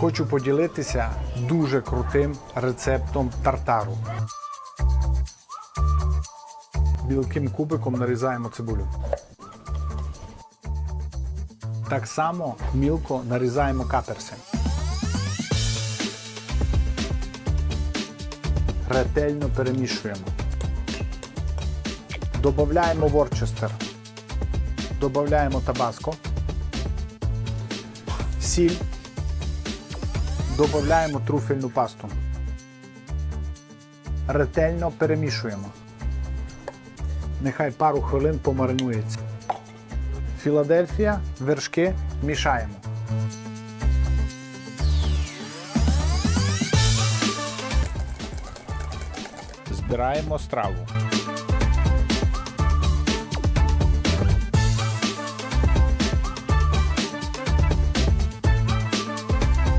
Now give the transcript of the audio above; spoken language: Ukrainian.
Хочу поділитися дуже крутим рецептом тартару. Білким кубиком нарізаємо цибулю. Так само мілко нарізаємо каперси. Ретельно перемішуємо. Додаємо ворчестер. Додаємо табаско. Сіль. Додаємо труфельну пасту. Ретельно перемішуємо. Нехай пару хвилин помаринується. Філадельфія, вершки мішаємо. Збираємо страву.